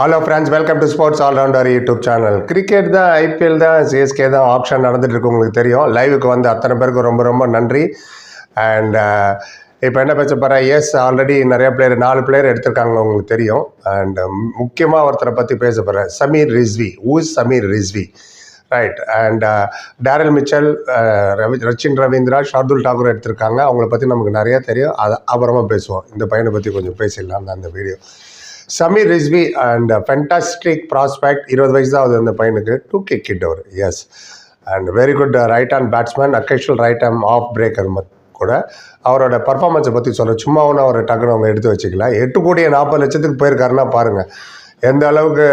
Hello friends welcome to sports allrounder YouTube channel cricket தான் IPL தான் CSK தான் option நடந்துட்டு இருக்கு உங்களுக்கு தெரியும். லைவுக்கு வந்து அத்தனை பேருக்கு ரொம்ப ரொம்ப நன்றி. அண்ட் இப்போ என்ன பேச போகிறேன் எஸ் ஆல்ரெடி நிறைய பிளேயர் நாலு பிளேயர் எடுத்திருக்காங்க உங்களுக்கு தெரியும். அண்ட் முக்கியமாக ஒருத்தரை பற்றி பேச போகிறேன் Sameer Rizvi who's Sameer Rizvi right and Daryl Mitchell Ravi Rachin Ravindra Shardul Thakur எடுத்திருக்காங்க. அவங்கள பற்றி நமக்கு நிறையா தெரியும். அதை அப்புறமா பேசுவோம். இந்த பையனை பற்றி கொஞ்சம் பேசிடலாம் அந்த video Sameer Rizvi and fantastic prospect இருபது வயசு தான் ஆகுது அந்த பையனுக்கு. Two K kid our is and very good right hand batsman occasional right arm off breaker கூட. அவரோட பர்ஃபார்மன்ஸை பற்றி சொல்ல சும்மா ஒன்று அவர் டக்குன்னு அவங்க எடுத்து வச்சுக்கலாம் எட்டு கோடியே நாற்பது லட்சத்துக்கு போயிருக்காருன்னா பாருங்கள் எந்த அளவுக்கு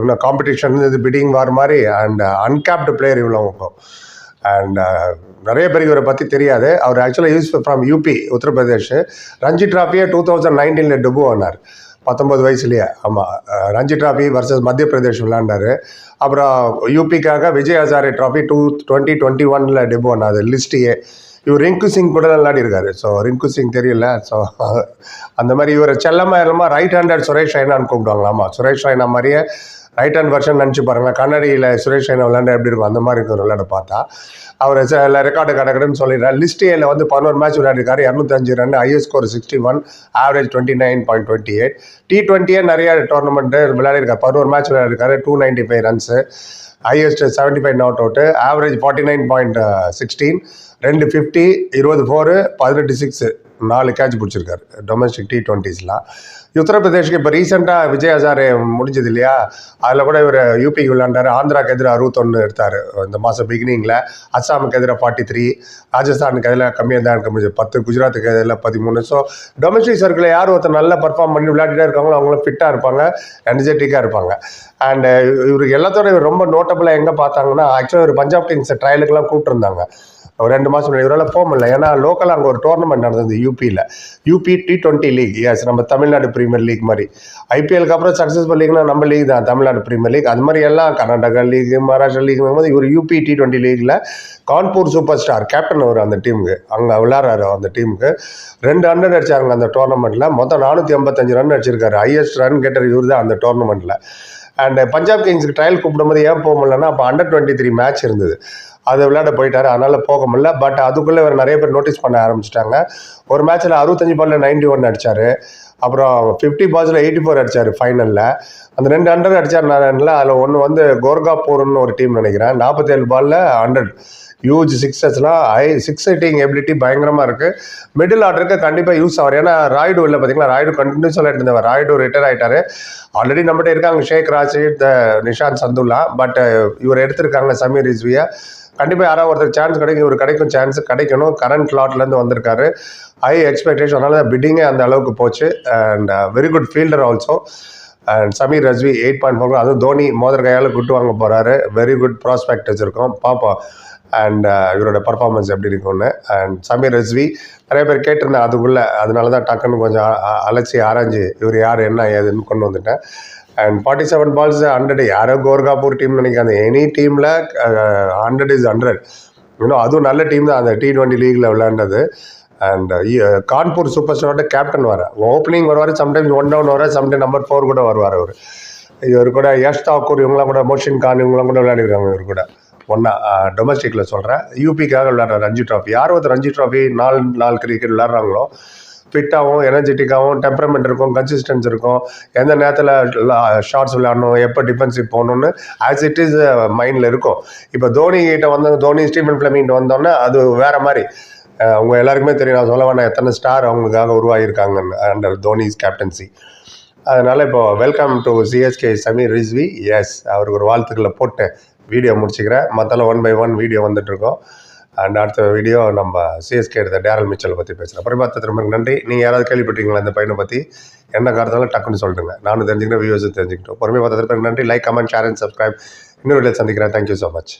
இன்னும் காம்படிஷன் இது பிடிங் வார் மாதிரி அண்ட் அன்கேப்டு பிளேயர் இவ்வளோ இருக்கும் அண்ட் நிறைய பேருக்கு இவரை பற்றி தெரியாது. அவர் ஆக்சுவலாக is from UP Uttar Pradesh. Ranji ட்ராஃபியே two thousand நைன்டீனில் டெபு ஆனார் பத்தொம்பது வயசுலேயே ஆமாம் ரஞ்சி ட்ராஃபி வர்சஸ் மத்திய பிரதேஷ் விளாண்டாரு அப்புறம் யூபிக்காக Vijay Hazare trophy two twenty twenty ஒனில் டெபு ஆனாது லிஸ்ட்டையே இவர் ரிங்கு சிங் கூட விளையாடி இருக்காரு ஸோ ரிங்கு சிங் தெரியல. ஸோ அந்த மாதிரி இவர் செல்லமா இல்லாமல் ரைட் ஹேண்டட் சுரேஷ் ரெய்னான்னு கூப்பிடுவாங்களா ஆமாம் சுரேஷ் ரெய்னா மாதிரியே ரைட் ஹேண்ட் வெர்ஷன் நினச்சி பாருங்களேன். கண்ணாடியில் சுரேஷ் ரெய்னா விளையாண்டு எப்படி இருக்கும்? அந்த மாதிரி இருக்கும் விளையாட பார்த்தா அவர் சில ரெக்கார்டு கிடக்குன்னு சொல்லிடுறாரு. லிஸ்ட் ஏல வந்து பதினோரு மேட்ச் விளையாடிருக்காரு. இரநூத்தஞ்சு run his score sixty one average twenty nine point twenty eight T டுவெண்ட்டியே நிறைய டோர்னமெண்ட்டு விளையாடிருக்காரு. பதினோரு match விளையாடிருக்காரு. Two ninety five runs highest seventy five not out average forty nine point sixteen ரெண்டு fifty இருபது four பதினெட்டு six நாலு catch பிடிச்சிருக்காரு. Domestic T டுவெண்ட்டிஸ்லாம் உத்தரப்பிரதேஷ்க்கு இப்போ ரீசெண்டாக விஜய் ஹசாரே முடிஞ்சது இல்லையா? அதில் கூட இவர் யூபிக்கு விளாண்டார் ஆந்திராக்கு எதிராக அறுபத்தொன்று எடுத்தார். இந்த மாதம் பிகினிங்கில் அஸ்ஸாமுக்கு எதிராக ஃபார்ட்டி த்ரீ ராஜஸ்தானுக்கு எதிராக கம்மியாக தான் இருக்க. பத்து குஜராத்துக்கு எதிராக பதிமூணு. ஸோ டொமஸ்டிக் சர்க்கிளில் யார் ஒருத்தர் நல்லா பர்ஃபார்ம் பண்ணி விளையாடிட்டே இருக்காங்களோ அவங்களும் ஃபிட்டாக இருப்பாங்க. எனர்ஜெட்டிக்காக இருப்பாங்க. அண்டு இவருக்கு எல்லாத்தோட இவர் ரொம்ப நோட்டபுளாக எங்கே பார்த்தாங்கன்னா ஆக்சுவலாக ஒரு பஞ்சாப் கிங்ஸ் ட்ரையலுக்குலாம் கூப்பிட்டுருந்தாங்க. ஒரு ரெண்டு மாதம் முன்னாடி. இவரால் போக முடியல. ஏன்னா லோக்கலாக அங்கே ஒரு டோர்னமெண்ட் நடந்தது யூபியில் UP T twenty league as நம்ம தமிழ்நாடு ப்ரீமியர் லீக் மாதிரி. ஐபிஎலுக்கு அப்புறம் சக்ஸஸ்ஃபுல் லீக்னா நம்ம லீக் தான். தமிழ்நாடு ப்ரீமியர் லீக் அது மாதிரி எல்லாம் கர்நாடகா லீக் மகாராஷ்டிரா லீக் போது இவர் யூபி டி டுவெண்ட்டி லீக்கில் கான்பூர் சூப்பர் ஸ்டார் கேப்டன் அவர் அந்த டீமுக்கு அங்கே விளாட்றாரு அந்த டீமுக்கு ரெண்டு ஹண்ட்ரட் அடிச்சாங்க அந்த டோர்னமெண்ட்டில் மொத்தம் நானூற்றி ஐம்பத்தஞ்சு ரன் அடிச்சிருக்காரு. ஹையஸ்ட் ரன் கேட்டர் இவர் தான் அந்த டோர்னமெண்ட்டில் அண்ட் பஞ்சாப் கிங்ஸுக்கு ட்ரையல் கூப்பிடும்போது ஏன் போக முடியலன்னா அப்போ அண்டர் டுவெண்ட்டி த்ரீ மேட்ச் இருந்தது. அதை விளையாட போயிட்டாரு. அதனால் போக முடியல. பட் அதுக்குள்ளே இவர் நிறைய பேர் நோட்டீஸ் பண்ண ஆரம்பிச்சிட்டாங்க. ஒரு மேட்ச்சில் அறுபத்தஞ்சு பாலில் நைன்டி ஒன் அடித்தார் அப்புறம் ஃபிஃப்டி பால்ஸில் எயிட்டி ஃபோர் அடித்தார் ஃபைனலில் அந்த ரெண்டு ஹண்ட்ரட் அடித்தார்னால அதில் ஒன்று வந்து கோர்காப்பூர்னு ஒரு டீம் நினைக்கிறேன். நாற்பத்தேழு பாலில் ஹண்ட்ரட் ஹியூஜ் சிக்ஸஸ்லாம் ஹை சிக்ஸ் ஹிட்டிங் எபிலிட்டி பயங்கரமாக இருக்குது மிடில் ஆர்டருக்கு கண்டிப்பாக யூஸ் ஆகும் ஏன்னா ராய்டு இல்லை பார்த்தீங்களா ராய்டு கண்டினியூஸ் விளையாட்டு இருந்தவர். ராய்டு ரிட்டையர் ஆகிட்டார் ஆல்ரெடி நம்மகிட்ட இருக்காங்க. ஷேக் ராஷித் நிஷாந்த் சந்துல்லா. பட் இவர் எடுத்திருக்காங்க சமீர் ரிஸ்வியா கண்டிப்பாக யாராவது ஒருத்தர் சான்ஸ் கிடைக்கும் இவர் கிடைக்கும் சான்ஸ் கிடைக்கணும். கரண்ட் லாட்லேருந்து வந்திருக்காரு. ஹை எக்ஸ்பெக்டேஷன் அதனால தான் பிட்டிங்கே அந்த அளவுக்கு போச்சு. And very good fielder also and Sameer Rizvi eight point four அதுவும் தோனி மோதர் கையால் குட்டு வாங்க போகிறாரு வெரி குட் ப்ராஸ்பெக்ட் வச்சுருக்கோம். பார்ப்போம் அண்ட் uh, இவரோட பர்ஃபார்மன்ஸ் எப்படி இருக்கும்னு. அண்ட் சமீர் ரஸ்வி நிறைய பேர் கேட்டிருந்தேன் அதுக்குள்ளே. அதனால தான் டக்குன்னு கொஞ்சம் அ- ஆராய்ஞ்சு இவர் யார் என்ன ஏதுன்னு கொண்டு வந்துட்டேன். And forty seven balls hundred யாரோ கோர்காப்பூர் டீம் நினைக்காது. எனி டீமில் ஹண்ட்ரட் இஸ் ஹண்ட்ரட் இன்னும் அதுவும் நல்ல டீம் தான். அந்த டி டுவெண்ட்டி லீகில் விளையாண்டது. அண்ட் uh, கான்பூர் சூப்பர் ஸ்டாரோட கேப்டன் வர. ஓப்பனிங் வருவார் சம்டைம்ஸ் ஒன் டவுன் வர சம்டைம் நம்பர் ஃபோர் கூட வருவார் அவர். இவர் கூட யஷ் தாக்கூர் இவங்களாம் கூட மோஷின் கான் இவங்களாம் கூட விளையாடிருக்காங்க இவர் கூட. ஒன்றா டொமஸ்டிக்கில் சொல்கிறேன் யூபிக்காக விளையாடுற ரஞ்சி ட்ராஃபி யார் ஒருத்தர் ரஞ்சி ட்ராஃபி நாலு நாலு கிரிக்கெட் விளையாடுறாங்களோ ஃபிட்டாகவும் எனர்ஜெட்டிக்காகவும் டெம்பரமெண்ட் இருக்கும் கன்சிஸ்டன்ஸ் இருக்கும். எந்த நேரத்தில் ஷார்ட்ஸ் விளையாடணும் எப்போ டிஃபென்சிவ் போகணுன்னு ஆஸ் இட் இஸ் மைண்டில் இருக்கும். இப்போ தோனி கிட்ட வந்து தோனி ஸ்டீஃபன் ஃபிளமிங்கிட்ட வந்தோன்னே அது வேறு மாதிரி. அவங்க எல்லாருக்குமே தெரியும் நான் சொல்ல வேணாம் எத்தனை ஸ்டார் அவங்களுக்காக உருவாகியிருக்காங்கன்னு அண்டர் தோனிஸ் கேப்டன்சி அதனால் இப்போ welcome to CSK Sameer Rizvi S அவருக்கு ஒரு வாழ்த்துக்களை போட்டு வீடியோ முடிச்சுக்கிறேன். மற்றெல்லாம் ஒன் பை ஒன் வீடியோ வந்துட்டுருக்கோம். அண்ட் அடுத்த வீடியோ நம்ம சிஎஸ்கே எடுத்த டேரல் மிச்சலை பற்றி பேசுகிறேன் அப்புறம் பார்த்து திரும்ப நன்றி. நீங்கள் யாராவது கேள்விப்பட்டீங்களா இந்த பையனை பற்றி என்ன காரணத்தாலும் டக்குன்னு சொல்லுங்கள் நானும் தெரிஞ்சுக்கிறேன் வியூஸும் தெரிஞ்சுக்கிட்டோம். பொறுமையாக பார்த்து திரும்ப நன்றி. Like comment share and subscribe இன்னொரு வீடியோ சந்திக்கிறேன். Thank you so much